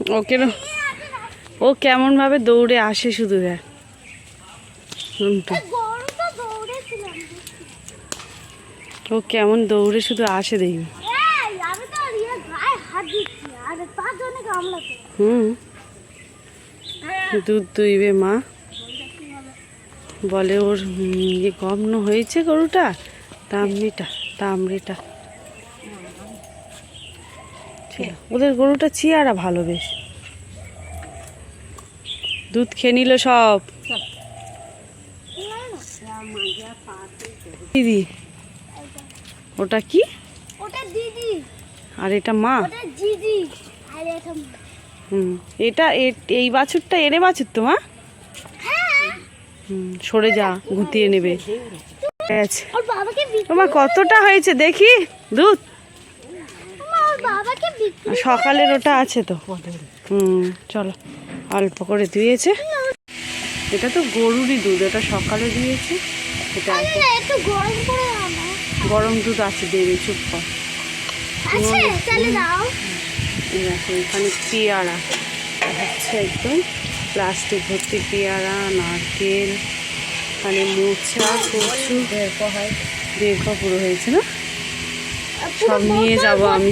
ওকে না- ও কেমন ভাবে দৌড়ে আসে শুধু দেখ। ও কেমন দৌড়ে শুধু আসে দেখবি ইয়ে হুম। দুধ দুইবে মা। বলে ওর ইয়ে গম্ন হয়েছে গরুটা তামড়িটা তামড়িটা। ওদের গরুটা চিয়ারা ভালো বেশ। দুধ খেয়ে নিল সব। দিদি ওটা কি? ওটা দিদি। আর এটা মা? দিদি এটা হুম এটা এই বাছুরটা এনে বাছুর তো মা? হ্যাঁ। হুম সরে যা গুতিয়ে নেবে। তোমার কতটা হয়েছে দেখি। দুধ মা, ওর বাবাকে বিক্রি আর সকালের ওটা আছে তো। হুম চলো অল্প করে দিয়েছে। এটা তো গরুরই দুধ এটা সকালে দিয়েছে। এটা গরম দুধ আছে দেবে চুপ কর। এখানে পেয়ারা হচ্ছে একদম। প্লাস্টিক ভর্তি পেয়ারা নারকেল এখানে মোচা কচু। দেড় হয়। পুরো হয়েছে না? সব নিয়ে যাব আমি।